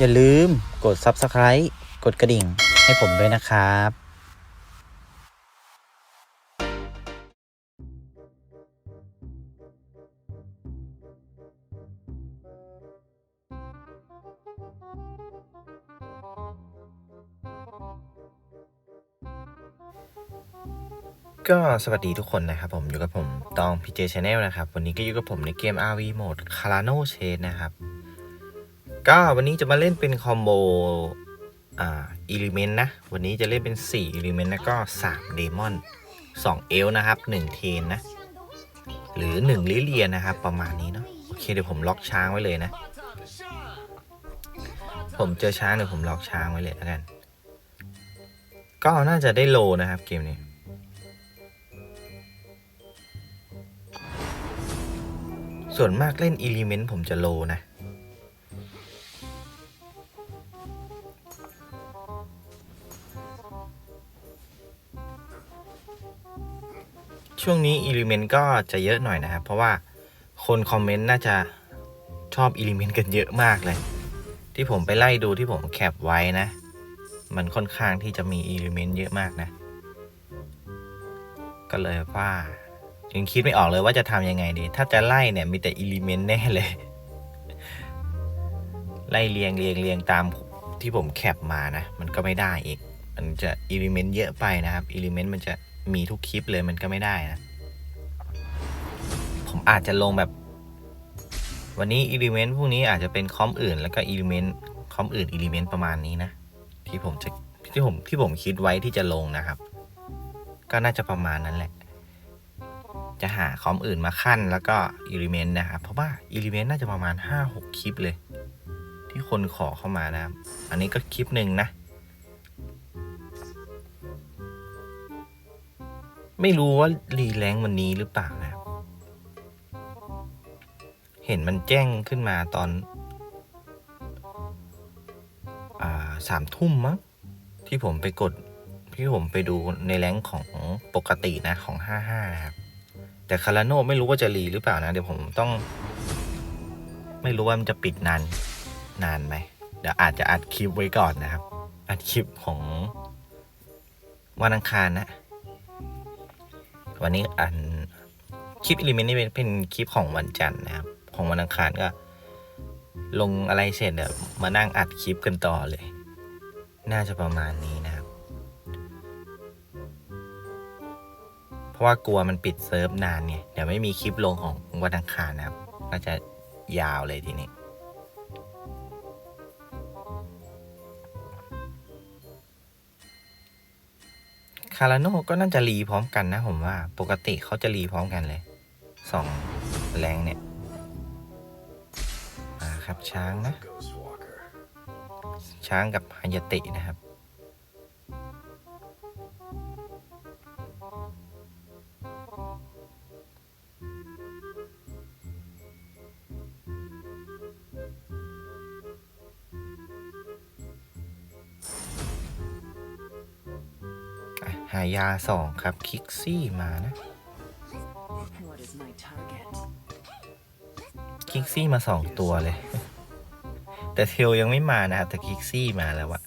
อย่าลืมกด Subscribe กดกระดิ่งให้ผมด้วยนะครับก็สวัสดีทุกคนนะครับผมอยู่กับผมตอง PJ Channel นะครับ วันนี้ก็อยู่กับผมในเกม RV Mode Carano Chase นะครับ ก็วันนี้จะมาเล่นเป็นคอมโบอ่า Element นะ วันนี้จะเล่นเป็น4 Element แล้วก็3 Demon 2เอลนะครับ1เทนนะ หรือ 1 ลิเลียนะครับ ประมาณนี้เนาะโอเคเดี๋ยวผมล็อกช้างไว้เลยนะ ผมเจอช้างเดี๋ยวผมล็อกช้างไว้เลยแล้วกัน ก็น่าจะได้โลนะครับเกมนี้ส่วนมากเล่น Element ผมจะโลนะ ช่วงนี้ Element ก็จะเยอะหน่อยนะครับ เพราะว่าคนคอมเมนต์น่าจะชอบ Element กันเยอะมากเลย ที่ผมไปไล่ดูที่ผมแคปไว้นะ มันค่อนข้างที่จะมี Element เยอะมากนะ ก็เลยว่ายังคิดไม่ออกเลยว่าจะทำยังไงดี ถ้าจะไล่เนี่ยมีแต่อิเลเมนต์แน่เลย ไล่เรียงเรียงเรียงตามที่ผมแคปมานะ มันก็ไม่ได้อีก มันจะอิเลเมนต์เยอะไปนะครับอิเลเมนต์มันจะ มีทุกคลิปเลยมันก็ไม่ได้นะ ผมอาจจะลงแบบ วันนี้อิเลเมนต์พวกนี้อาจจะเป็นคอมอื่น แล้วก็อิเลเมนต์คอมอื่นอิเลเมนต์ประมาณนี้นะ ที่ผมจะที่ผมที่ผมคิดไว้ที่จะลงนะครับ ก็น่าจะประมาณนั้นแหละ จะหาคอมอื่นมาขั้นแล้วก็อิเลเมนต์นะครับ เพราะว่าอิเลเมนต์น่าจะประมาณ 5-6 คลิปเลย ที่คนขอเข้ามานะครับ อันนี้ก็คลิปหนึ่งนะ ไม่รู้ว่ารีแรงวันนี้หรือเปล่านะ เห็นมันแจ้งขึ้นมาตอนสามทุ่มมั้งที่ผมไปกดที่ผมไปดูในแรงของปกตินะของ55นะครับ แต่คาราโน่ไม่รู้ว่าจะรีหรือเปล่านะ เดี๋ยวผมต้อง ไม่รู้ว่ามันจะปิดนานนานไหมเดี๋ยวอาจจะอัดคลิปไว้ก่อนนะครับ อัดคลิปของวันอังคารนะ วันนี้อันคลิปอิลิเมนนี่เป็นเป็นคลิปของวันจันทร์นะครับ ของวันอังคารก็ ลงอะไรเสร็จเดี๋ยวมานั่งอัดคลิปกันต่อเลย น่าจะประมาณนี้นะครับ เพราะว่ากลัวมันปิดเซิร์ฟนานไงเดี๋ยวไม่มีคลิปลงของวันอังคารนะครับ น่าจะยาวเลยทีนี้ คาราโน่ก็น่าจะรีพร้อมกันนะผมว่า ปกติเขาจะรีพร้อมกันเลยสองแรงเนี่ยมาครับช้างนะ ช้างกับฮายาตินะครับ หายาสองครับ คิกซี่มานะ คิกซี่มาสองตัวเลย แต่เทลยังไม่มานะครับแต่คิกซี่มาแล้วอะ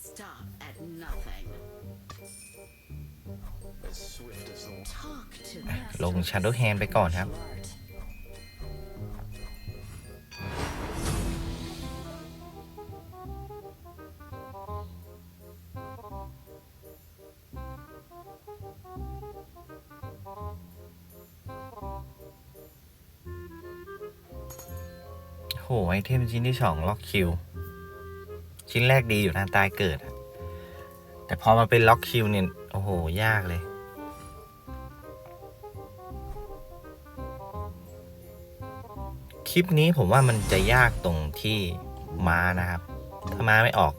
ลงช a โด w h แฮนไปก่อนครับ ทมชิ้นที่สองล็อกคิว ชิ้นแรกดีอยู่นะตายเกิด แต่พอมาเป็นล็อกคิวเนี่ย โอ้โห ยากเลย คลิปนี้ผมว่ามันจะยากตรงที่ม้านะครับ ถ้าม้าไม่ออก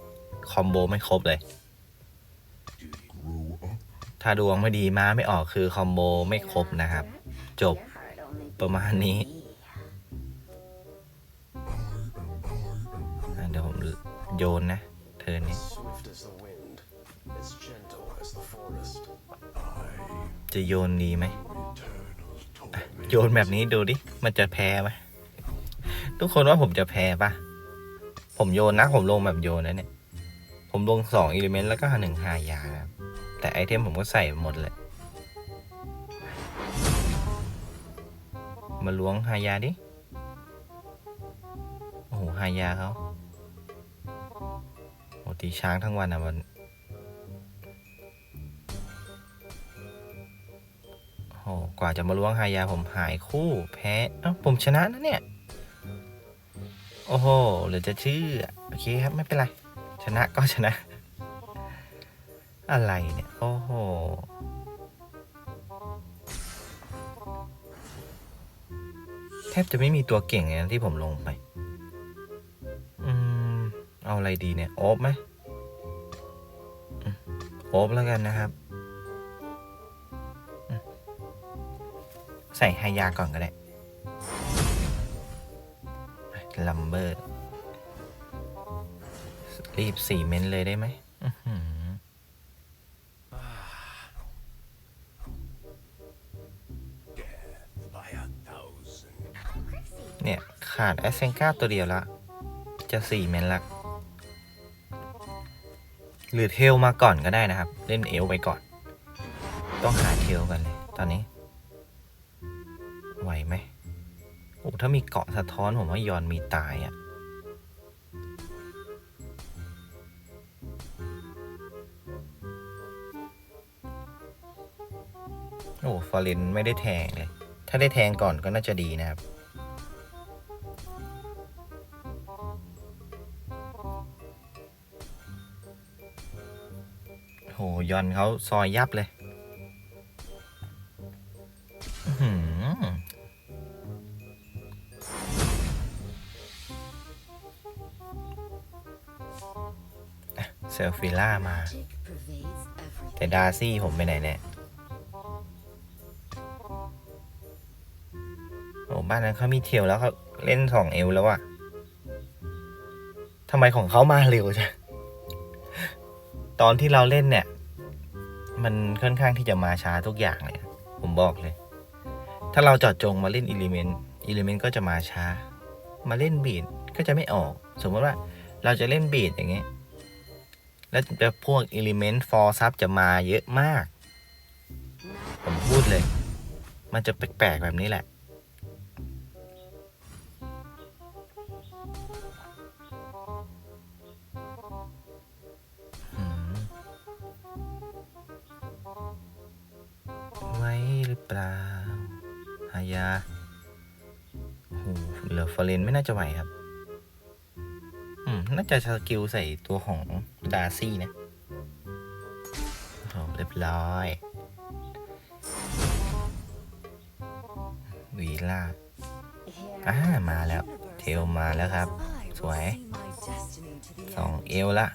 คอมโบไม่ครบเลย ถ้าดวงไม่ดีม้าไม่ออกคือคอมโบไม่ครบนะครับ จบประมาณนี้ โยนนะเทิร์นนี้ Swift as the wind, as gentle as the forest. จะโยนดีไหมอะโยนแบบนี้ดูดิ มันจะแพ้ไหมทุกคนว่าผมจะแพ้ปะผผมโยนนะ ผมลงแบบโยนนะเนี่ย ผมลงสองอิเลเมนต์แล้วก็หนึ่งหายานะครับแต่ไอเทมผมก็ใส่หมดเลยมาล้วงหายาดิ โอ้โหหายาเขาโอ้ ตีช้างทั้งวันอะมันโอ้โหกว่าจะมาล้วงหายาผมหายคู่แพ้เอ้าผมชนะนะเนี่ย โอ้โหเหลือจะชื่อโอเคครับไม่เป็นไร ชนะก็ชนะ อะไรเนี่ย โอ้โหแทบจะไม่มีตัวเก่งเลยนะที่ผมลงไป อืม เอาอะไรดีเนี่ย โอบไหม โอบแล้วกันนะครับ ใส่ไฮยาก่อนก็ได้ลัมเบอร์ รีบสี่เม้นเลยได้ไหมเนี่ย ขาดแอสเซนก้าตัวเดียวละ จะสี่เม้นละ หรือเทลมาก่อนก็ได้นะครับ เล่นเอลไปก่อน ต้องหาเทลกันเลย ตอนนี้ไหวไหมโอ้ถ้ามีเกาะสะท้อนผมว่ายอนมีตายอะ่ะโอ้ฟอร์เรนไม่ได้แทงเลย ถ้าได้แทงก่อนก็น่าจะดีนะครับ ยอนเขาซอยยับเลยเซลฟิล่ามา แต่ดาร์ซี่ผมไปไหนเนี่ยโอ้บ้านนั้นเขามีเทียวแล้วเขาเล่นสองเอลแล้วอะทำไมของเขามาเร็วจังตอนที่เราเล่นเนี่ย มันค่อนข้างที่จะมาช้าทุกอย่างเลยผมบอกเลย ถ้าเราจอดจงมาเล่นอิเลเมนต์อิเลเมนต์ก็จะมาช้า มาเล่นบีดก็จะไม่ออก สมมติว่าเราจะเล่นบีดอย่างเงี้ยแล้วจะพวกอิเลเมนต์ฟอร์ซับจะมาเยอะมาก ผมพูดเลย มันจะแปลกๆแบบนี้แหละ หรือเปล่าหายาโหเหลือฟอเรนไม่น่าจะไหวครับ อืม น่าจะสกิลใส่ตัวของดารซี่นะโอ้เรียบร้อยวีล่าอ่า มาแล้ว เทลมาแล้วครับ สวยสองเอลละ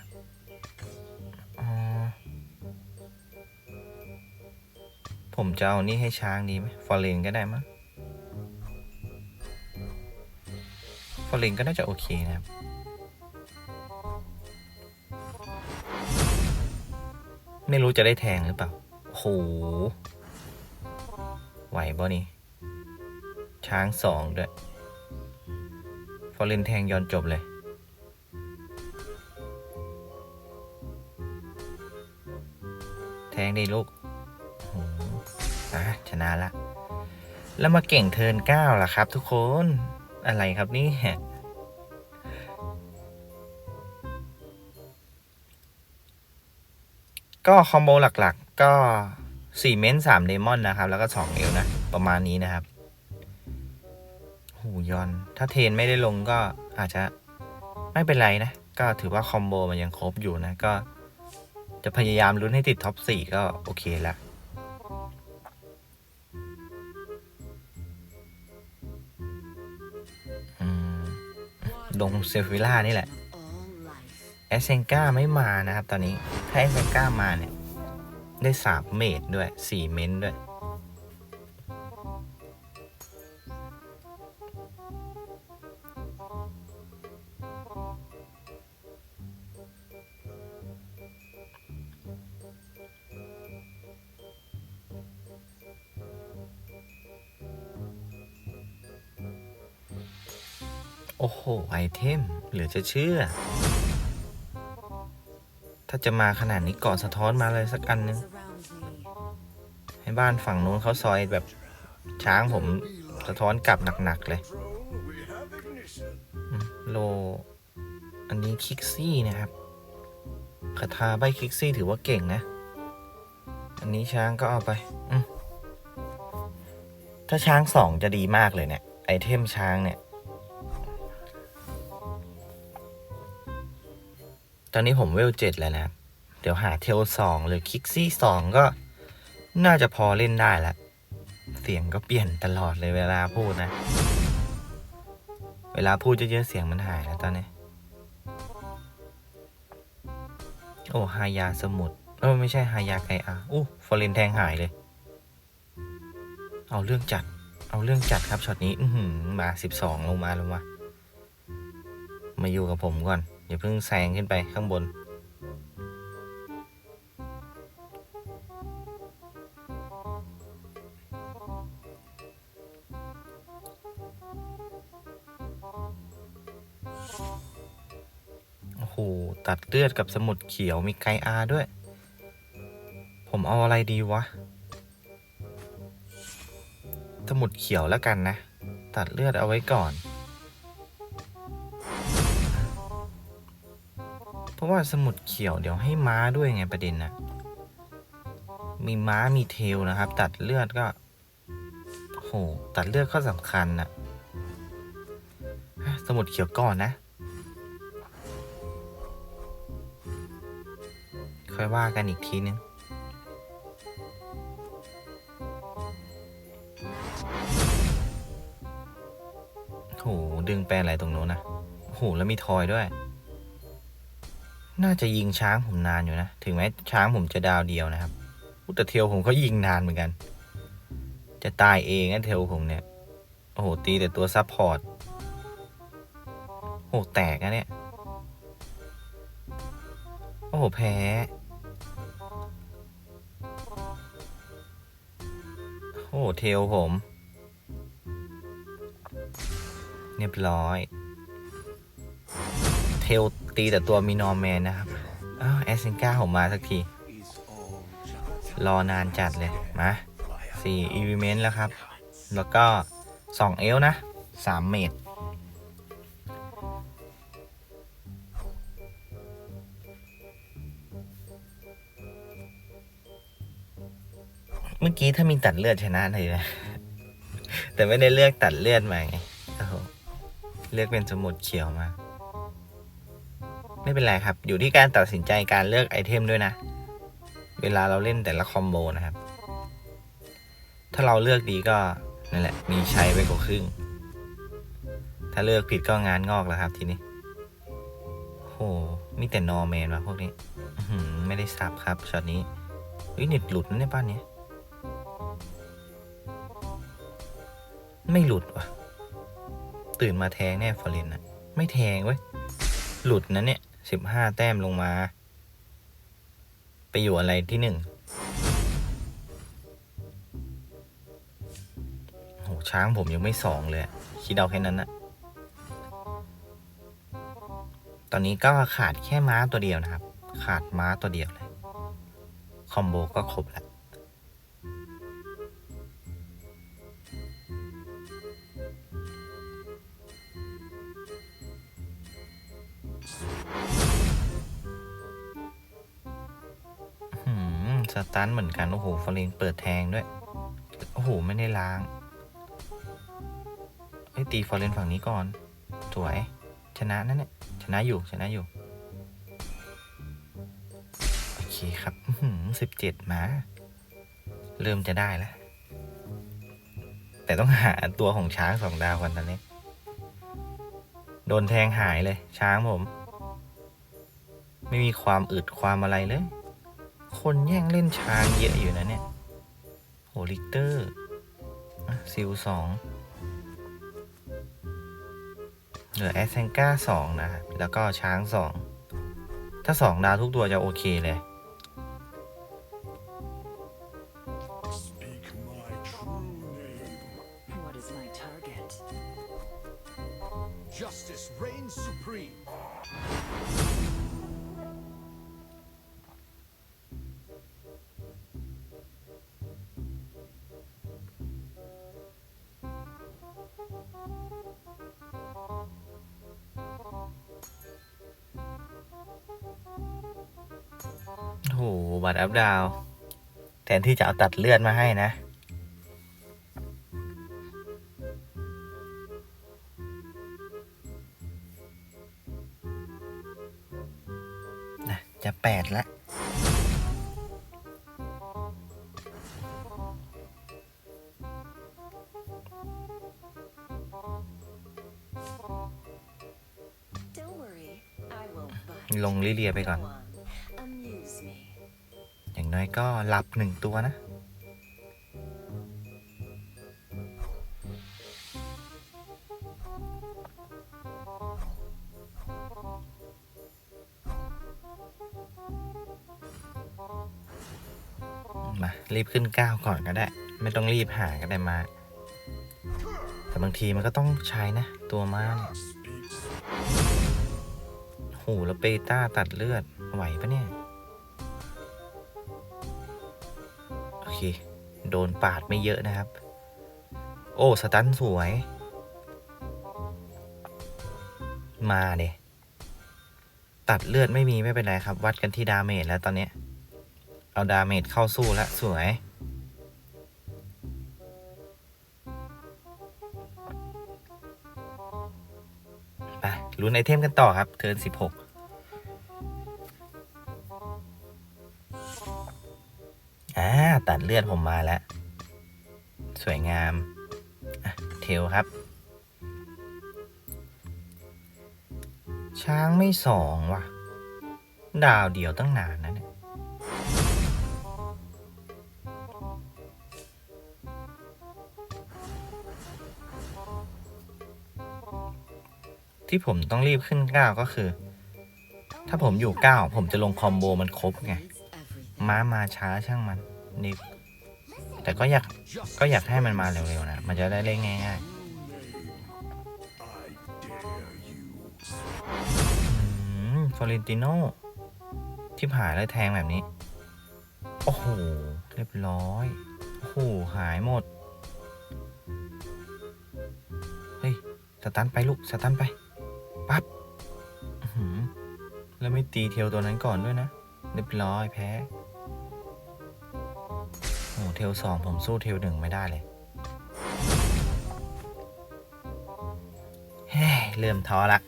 ผมจะเอานี่ให้ช้างดีไหมฟอร์เรนก็ได้มั้งฟอร์เรนก็น่าจะโอเคนะครับ ไม่รู้จะได้แทงหรือเปล่าโหไหวบ่นี่ ช้างสองด้วย ฟอร์เรนแทงย้อนจบเลยแทงดิลูก อะชนะละ แล้วมาเก่งเทิร์นเก้าล่ะครับ ทุกคนอะไรครับนี่ก็คอมโบหลักๆ ก็4เม้นสามเดมอนนะครับ แล้วก็2เอลนะ ประมาณนี้นะครับหูยอน ถ้าเทนไม่ได้ลงก็อาจจะไม่เป็นไรนะ ก็ถือว่าคอมโบมันยังครบอยู่นะ ก็จะพยายามลุ้นให้ติดท็อป4ก็โอเคแล้ว ดงเซฟิล่านี่แหละแอสเซนก้าไม่มานะครับตอนนี้ ถ้าแอสเซนก้ามาเนี่ย ได้สามเมตรด้วยสี่เมตรด้วย อโอ้โห ไอเทม เหลือจะเชื่อ ถ้าจะมาขนาดนี้เกาะสะท้อนมาเลยสักอันนึง ให้บ้านฝั่งนู้นเขาซอยแบบช้างผมสะท้อนกลับหนัก ๆ เลยโล อันนี้คิกซี่นะครับคาถาใบคิกซี่ถือว่าเก่งนะ อันนี้ช้างก็เอาไป ถ้าช้างสองจะดีมากเลยเนี่ย ไอเทมช้างเนี่ย ตอนนี้ผมเวลเจ็ดแล้วนะครับ เดี๋ยวหาเทลสองหรือคิกซี่สองก็น่าจะพอเล่นได้ละ เสียงก็เปลี่ยนตลอดเลยเวลาพูดนะ เวลาพูดเยอะๆเสียงมันหายแล้วตอนนี้ โอ้ฮายาสมุทรเออไม่ใช่ฮายาไกอาอู้ฟอร์เรนแทงหายเลย เอาเรื่องจัด เอาเรื่องจัดครับช็อตนี้ อืมาสิบสองลงมาลงมา มาอยู่กับผมก่อน อย่าเพิ่งแซงขึ้นไปข้างบน โอ้โห ตัดเลือดกับสมุดเขียวมีไกอาด้วย ผมเอาอะไรดีวะ สมุดเขียวแล้วกันนะ ตัดเลือดเอาไว้ก่อน ราะว่าสมุดเขียวเดี๋ยวให้ม้าด้วยไงประเด็นนะมีม้ามีเทลนะครับ ตัดเลือดก็โหตัดเลือดก็สำคัญนะ่ะสมุดเขียวก่อนนะ ค่อยว่ากันอีกทีนึงโหดึงแปลอะไรตรงโน้นนะโหแล้วมีทอยด้วย น่าจะยิงช้างผมนานอยู่นะ ถึงแม้ช้างผมจะดาวเดียวนะครับอุ๊ยแต่เทลผมก็ยิงนานเหมือนกัน จะตายเองนะเทลผมเนี่ย โอ้โห ตีแต่ตัวซับพอร์ตโหแตกนะเนี่ย โอ้โห แพ้ โอ้โห เทลผม เรียบร้อย เทล ตีแต่ตัวมีนอร์แมนนะครับแอสเซนก้าผมมาสักที รอนานจัดเลย มาสี่อีเวนต์แล้วครับ แล้วก็สองเอลนะสามเมตรเมื่อกี้ถ้ามีตัดเลือดชนะเลยนะ แต่ไม่ได้เลือกตัดเลือดมาไงเลือกเป็นสมุดเขียวมา ไม่เป็นไรครับ อยู่ที่การตัดสินใจการเลือกไอเทมด้วยนะ เวลาเราเล่นแต่ละคอมโบนะครับ ถ้าเราเลือกดีก็นั่นแหละ มีใช้ไปกว่าครึ่ง ถ้าเลือกผิดก็งานงอกแล้วครับทีนี้โห มีแต่นอร์แมนวะพวกนี้ไม่ได้ซับครับช็อตนี้เฮ้ยเน็ตหลุดนะในยบ้านเนี้ยไม่หลุดว่ะตื่นมาแทงแน่ฟอร์เรนอะไม่แทงเว้ย หลุดนะเนี่ย สิบห้าแต้มลงมา ไปอยู่อะไรที่หนึ่งโหช้างผมยังไม่สองเลย คิดเอาแค่นั้นนะตอนนี้ก็ขาดแค่ม้าตัวเดียวนะครับ ขาดม้าตัวเดียวเลย คอมโบก็ครบแล้ว มสตันเหมือนกัน โอ้โหฟอร์เรนเปิดแทงด้วย โอ้โห ไม่ได้ล้างเฮ้ยตีฟอร์เรนฝั่งนี้ก่อน สวย ชนะนั่นเนี่ย ชนะอยู่ ชนะอยู่ โอเคครับสิบเจ็ดมา เริ่มจะได้แล้ว แต่ต้องหาตัวของช้างสองดาวก่อนตอนนี้ โดนแทงหายเลย ช้างผม ไม่มีความอึดความอะไรเลย คนแย่งเล่นช้างเยอะอยู่นะเนี่ยโหลิกเตอร์ซิลสองเหลือแอสเซนก้าสองนะ แล้วก็ช้างสอง ถ้าสองดาวทุกตัวจะโอเคเลย โอ้โหบัตรอัพดาวแทนที่จะเอาตัดเลือดมาให้นะนะ จะแปดละ Don't worry, I won't bite. ลงลิเลียไปก่อน ก็หลับหนึ่งตัวนะ มา รีบขึ้นก้าวก่อนก็ได้ ไม่ต้องรีบหาก็ได้มา แต่บางทีมันก็ต้องใช้นะ ตัวม้าเนี่ยโหแล้วเปต้าตัดเลือดไหวปะเนี่ย เค โดนปาดไม่เยอะนะครับ โอ้ สตันสวย มาเดตัดเลือดไม่มีไม่เป็นไรครับ วัดกันที่ดาเมจแล้วตอนนี้ เอาดาเมจเข้าสู้แล้วสวย ไปลุ้นไอเทมกันต่อครับ เทิร์นสิบหก ตัดเลือดผมมาแล้ว สวยงามเทลครับ ช้างไม่สองว่ะ ดาวเดียวตั้งนานนะเนี่ยที่ผมต้องรีบขึ้นก้าวก็คือ ถ้าผมอยู่ก้าวผมจะลงคอมโบมันครบไง ม้ามาช้าช่างมัน นี่แต่ก็อยาก Justice ก็อยากให้มันมาเร็วๆนะ มันจะได้เล่นง่าย I dare you. ๆฟอเรนติโนที่ผ่ายแล้วแทงแบบนี้ โอ้โห เรียบร้อย โอ้โห หายหมด เฮ้ย สตันไปลูก สตันไป ปั๊บอื้อหือแล้วไม่ตีเทลตัวนั้นก่อนด้วยนะ เรียบร้อยแพ้โอ้โห เทลสองผมสู้เทลหนึ่งไม่ได้เลยเฮ้เริ่มท้อละ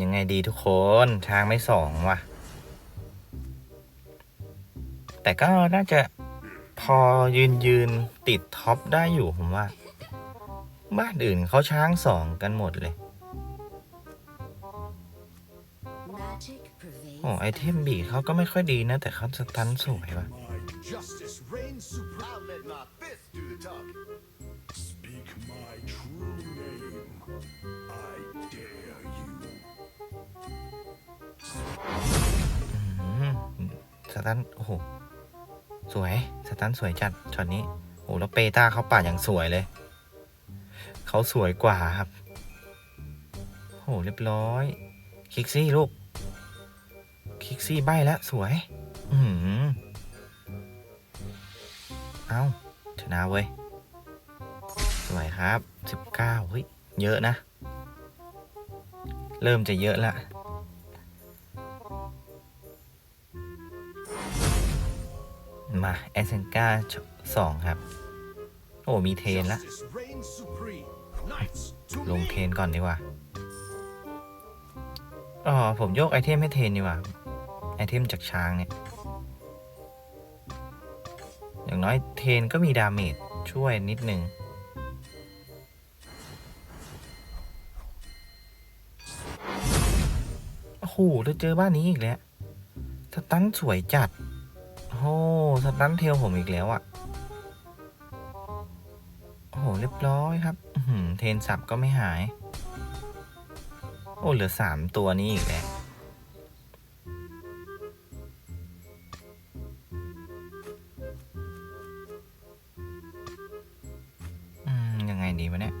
ยังไงดีทุกคนทางไม่สองว่ะ แต่ก็น่าจะพอยืนยืนติดท็อปได้อยู่ผมว่า บ้านอื่นเขาช้างสองกันหมดเลย โอ้ไอเทมบีเขาก็ไม่ค่อยดีนะ แต่เขาสตันสวยว่ะ My justice reigns supreme. I'll let my fist do the talking. Speak my true name. I dare you. อืมสตันโอ้โห สวย สตันสวยจัดช็อตนี้ โอ้แล้วเปต้าเขาป่าดอย่างสวยเลย เขาสวยกว่าครับ โอ้เรียบร้อยคิกซี่ลูก คิกซี่ใบแล้วสวย อือหือเอาชนะเว้ย สวยครับสิบเก้าเฮ้ย เยอะนะ เริ่มจะเยอะละมาแอสเซนกาสองครับ โอ้ มีเทนละ ลงเทนก่อนดีกว่า อ๋อ ผมโยกไอเทมให้เทนดีกว่า ไอเทมจากช้างเนี่ย อย่างน้อยเทนก็มีดาเมจช่วยนิดนึงโอ้โหเราเจอบ้านนี้อีกแล้วสตันสวยจัด โอ้โหสตันเทลผมอีกแล้วอะ่ะ โอ้โห เรียบร้อยครับเทนสับก็ไม่หาย โอ้ เหลือสามตัวนี้อีกแล้ว ดีวะเนี่ย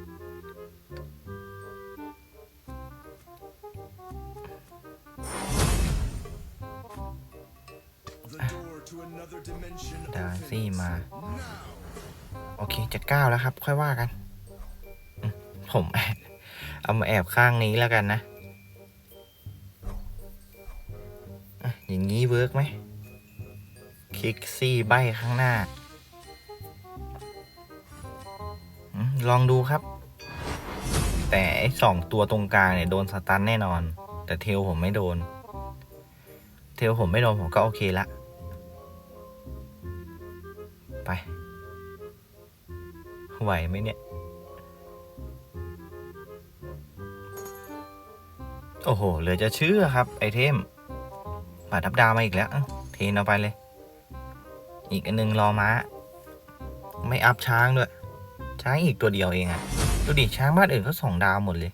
The door to another dimension ดาซี่ opens มา now. โอเคจะก้าวแล้วครับ ค่อยว่ากันอืมผมเอามาแอบข้างนี้แล้วกันนะอะอย่างนี้เวิร์กไหม คลิกซี่ใบข้างหน้า ลองดูครับ แต่ไอ้สองตัวตรงกลางเนี่ยโดนสตันแน่นอน แต่เทลผมไม่โดน เทลผมไม่โดนผมก็โอเคละไป ไหวไหมเนี่ย โอ้โห เหลือจะเชื่อครับ ไอเทมบาดทับดาวมาอีกแล้ว เทนเอาไปเลย อีกอันหนึงรอม้า ไม่อัพช้างด้วย ช้างอีกตัวเดียวเองอะดูดิช้างบ้านอื่นเขาสองดาวหมดเลย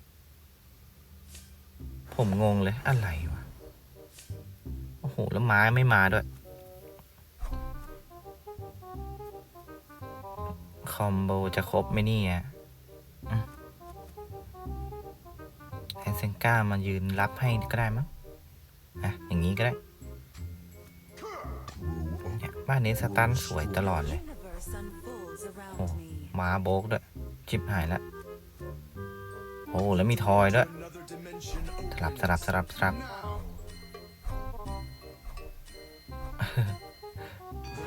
ผมงงเลยอะไรวะ โอ้โห แล้วม้าไม่มาด้วย คอมโบจะครบไหมนี่อืมแอนเซนก้ามายืนรับให้ก็ได้มั้งอะอย่างนี้ก็ได้ บ้านนี้สตันสวยตลอดเลย มาโบกด้วย ชิบหายแล้วโอ้แล้วมีทอยด้วย สลับสลับสลับสลับ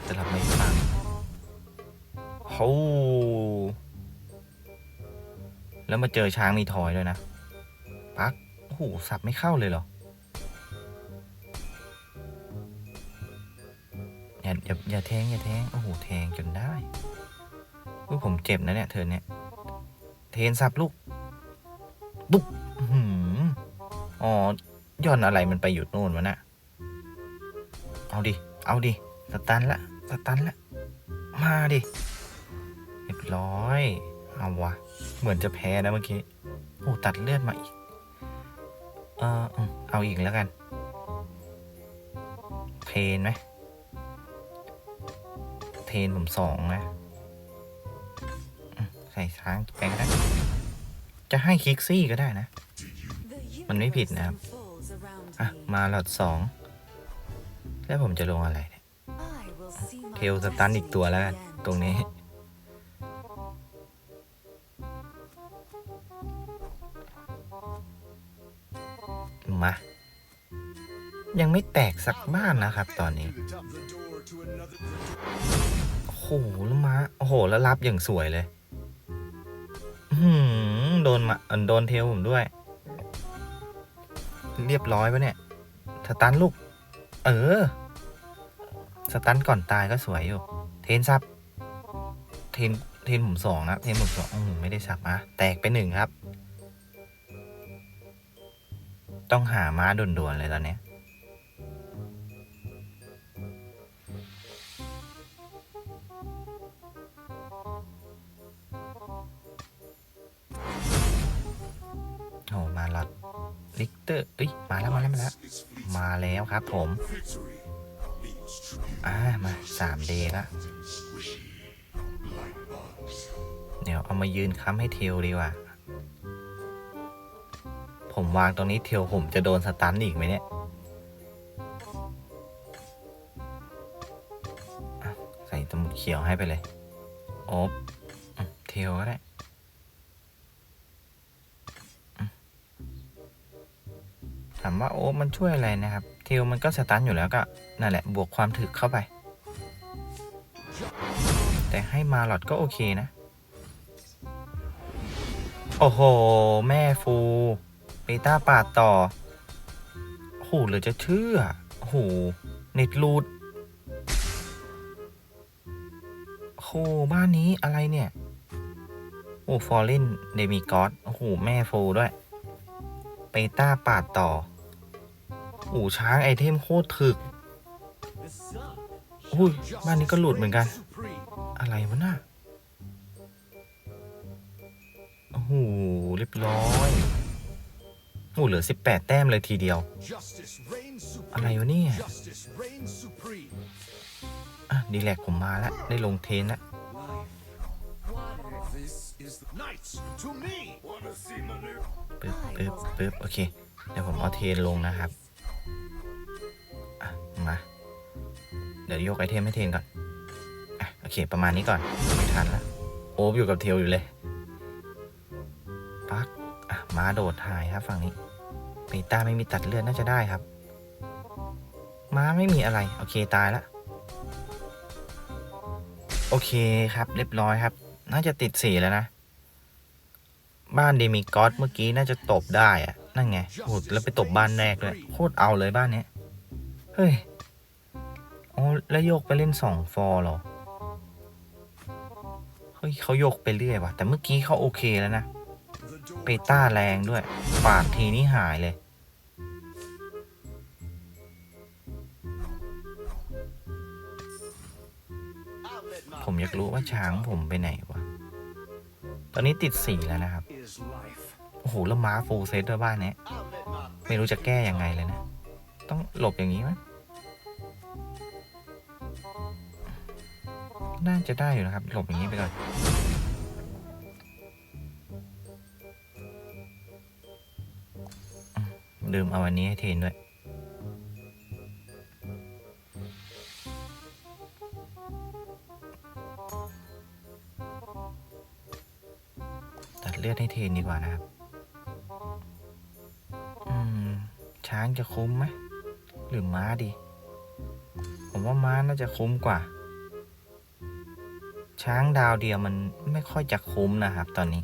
สลับไม่ฟังโอ้แล้วมาเจอช้างมีทอยด้วยนะ ปักโอ้โหสับไม่เข้าเลยเหรออย่าอย่าอย่าแทงอย่าแทงโอ้โหแทงจนได้ อุ้ยผมเจ็บนะเนี่ยเธอเนี่ย เทนสับลูกปุ๊บหืมอ๋อย่อนอะไรมันไปหยุดโน่นวะน่ะ เอาดิ เอาดิ สตันละ สตันละ มาดิ เรียบร้อย เอาวะ เหมือนจะแพ้นะเมื่อกี้ โอ้ ตัดเลือดมาอีก เอออืมเอาอีกแล้วกันเพนไหม เทนผมสองนะอืม ใส่ช้างไปก็ได้ จะให้คิกซี่ก็ได้นะ มันไม่ผิดนะครับ อะ มาหลอดสอง แล้วผมจะลงอะไรเนี่ยเทลสตันอีกตัวแล้วกัน ตรงนี้มา ยังไม่แตกสักบ้านนะครับตอนนี้ โอ้โหแล้วมา โอ้โห แล้วรับอย่างสวยเลย โดนมาอันโดนเทลผมด้วย เรียบร้อยปะเนี่ย สตันลูก เออ สตันก่อนตายก็สวยอยู่ เทนซับ เทน เทนผมสองนะเทนผมสองอืมไม่ได้สับอะแตกไปหนึ่งครับ ต้องหาม้าด่วนๆเลยตอนนี้ ลิกเตอร์เอ้ยมาแล้วมาแล้วมาแล้ว มาแล้วครับผม อ่ามาสามเดย์ละเดี๋ยวเอามายืนค้ำให้เทลดีกว่า ผมวางตรงนี้เทลผมจะโดนสตันอีกไหมเนี่ยใส่ตะมุดเขียวให้ไปเลยโอบเทลก็ได้ ถามว่าโอ้มันช่วยอะไรนะครับเทลมันก็สตันอยู่แล้วก็นั่นแหละบวกความถึกเข้าไป แต่ให้มาหลอดก็โอเคนะ โอ้โห แม่ฟูเบต้าปาดต่อโหเหลือจะเชื่อโอ้โหเน็ตรูดโอ้โหบ้านนี้อะไรเนี่ย โอ้ฟอร์เรนเดมิกอสโอ้โห แม่ฟูด้วยเปต้าปาดต่อ โอ้ช้างไอเทมโคตรถึกอุ้ยบ้านนี้ก็หลุดเหมือนกัน อะไรวะน่ะโอ้โหเรียบร้อยโอ้เหลือ 18 แต้มเลยทีเดียว อะไรวะเนี่ยอะดีแลกผมมาแล้ว ได้ลงเทนแล้วปึ๊บปึ๊บปึ๊บโอเค เดี๋ยวผมเอาเทนลงนะครับ เดี๋ยวยกไอเทมให้เทนก่อน อะ โอเค ประมาณนี้ก่อน ไม่ทันละโอบอยู่กับเทลอยู่เลยปักอะม้าโดดหายครับฝั่งนี้เปต้าไม่มีตัดเลือดน่าจะได้ครับ ม้าไม่มีอะไร โอเคตายละโอเคครับ เรียบร้อยครับ น่าจะติดสีแล้วนะ บ้านเดมิกอสเมื่อกี้น่าจะตบได้อะนั่นไงโหแล้วไปตบบ้านแรกด้วยโคตรเอาเลยบ้านเนี้ย เฮ้ย อ๋อแล้วโยกไปเล่นสองฟอร์หรอ เฮ้ยเขาโยกไปเรื่อยว่ะ แต่เมื่อกี้เขาโอเคแล้วนะเปต้าแรงด้วย ปาดทีนี้หายเลย ผมอยากรู้ว่าช้างผมไปไหนวะ ตอนนี้ติดสีแล้วนะครับ โอ้โห แล้วม้าฟูเซตด้วยบ้านเนี้ย ไม่รู้จะแก้ยังไงเลยนะ ต้องหลบอย่างนี้มั้ย น่าจะได้อยู่นะครับ หลบอย่างนี้ไปก่อนอืมลืมเอาอันนี้ให้เทนด้วย ตัดเลือดให้เทนดีกว่านะครับ อืม ช้างจะคุ้มไหม หรือม้าดี ผมว่าม้าน่าจะคุ้มกว่า ช้างดาวเดียวมันไม่ค่อยจะคุ้มนะครับตอนนี้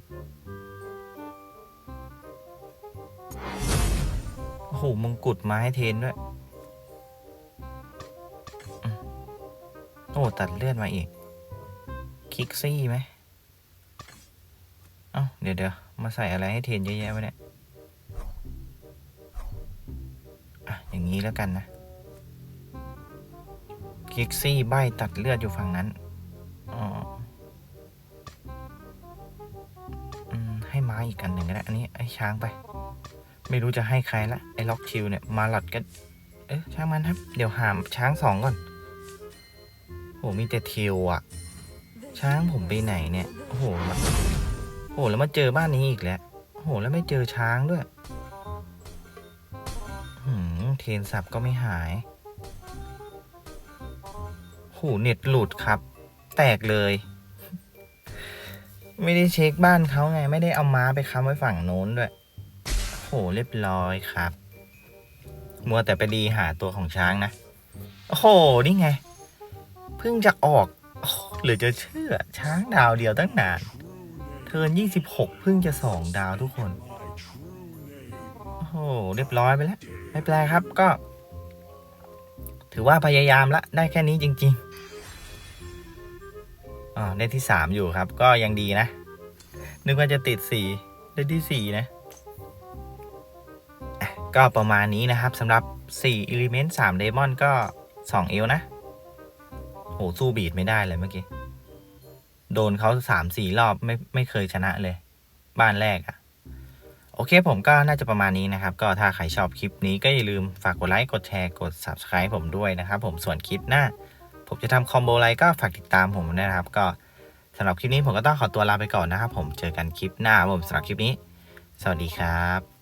โอ้โหมงกุฎมาให้เทนด้วย โอ้ตัดเลือดมาอีก คิกซี่ไหม เอ้า เดี๋ยวเดี๋ยวมาใส่อะไรให้เทนเยอะแยะวะเนี่ย อะ อย่างนี้แล้วกันนะ คิกซี่ใบตัดเลือดอยู่ฝั่งนั้นาอีกอันหนึ่งก็ได้ อันนี้ไอ้ช้างไป ไม่รู้จะให้ใครละไอ้ล็อกคิวเนี่ยมาหลอดกันเอ๊ะช่างมันครับ เดี๋ยวหามช้างสองก่อนโหมีแต่ทิวอะช้างผมไปไหนเนี่ยโอ้โหโอ้โหแล้วมาเจอบ้านนี้อีกแล้วโอ้โหแล้วไม่เจอช้างด้วยหืมเทนสับก็ไม่หายโหเน็ตหลุดครับ แตกเลย ไม่ได้เช็คบ้านเขาไง ไม่ได้เอาม้าไปค้ำไว้ฝั่งโน้นด้วยโหเรียบร้อยครับ มัวแต่ไปดีหาตัวของช้างนะ โอ้โห นี่ไง เพิ่งจะออกหรือจะเชื่อช้างดาวเดียวตั้งนาน เทินยี่สิบหกเพิ่งจะสองดาวทุกคน โอ้โห เรียบร้อยไปแล้ว ไม่เป็นไรครับก็ ถือว่าพยายามละ ได้แค่นี้จริง ๆ อ๋อได้ที่สามอยู่ครับ ก็ยังดีนะ นึกว่าจะติดสี่ได้ที่สี่นะ ก็ประมาณนี้นะครับสำหรับ4 Element 3 d ดมอนก็ 2 เอลนะ โห สู้บีดไม่ได้เลยเมื่อกี้ โดนเขาสามสี่รอบไม่ไม่เคยชนะเลย บ้านแรกอะโอเคผมก็น่าจะประมาณนี้นะครับ ก็ถ้าใครชอบคลิปนี้ก็อย่าลืมฝากกดไลค์ กดแชร์ กด Subscribe ผมด้วยนะครับ ผมส่วนคลิปหน้า ผมจะทำคอมโบอะไรก็ฝากติดตามผมด้นะครับ ก็สำหรับคลิปนี้ผมก็ต้องขอตัวลาไปก่อนนะครับ ผมเจอกันคลิปหน้าผมสำหรับคลิปนี้ สวัสดีครับ